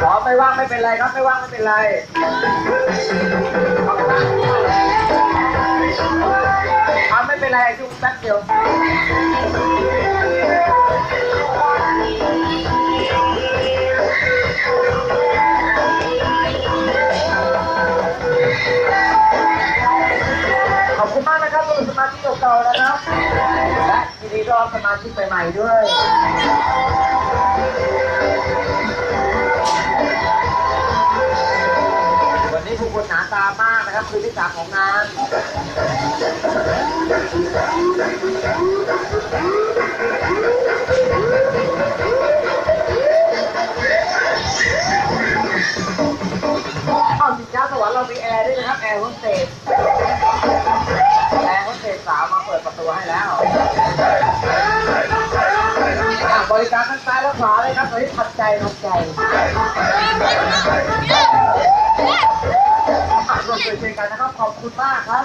ขอไม่ว่างไม่เป็นไรครับไม่ว่างไม่เป็นไรทำไม่เป็นไรยุ่งแป๊บเดียว มากนะครับสำหรับสมาชิกเก่าๆนะครับ และยินดีต้อนรับสมาชิกใหม่ๆด้วยวันนี้ผู้คนหนาตามากนะครับคือที่สามของงานเอาสินค้าสวรรค์เรามีแอร์ด้วยนะครับ แอร์โฮสเตส ประตูให้แล้วบริการทั้งซ้ายและขวาเลยครับตอนนี้ทัดใจทัดใจร่วมด้วยช่วยกันนะครับ ขอบคุณมากครับ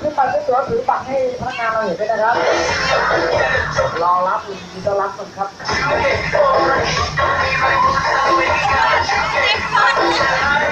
ขึ้นไปด้วยตัวถือปักให้พนักงานเราเห็นด้วยนะครับ รอรับมีต้อนรับคนครับ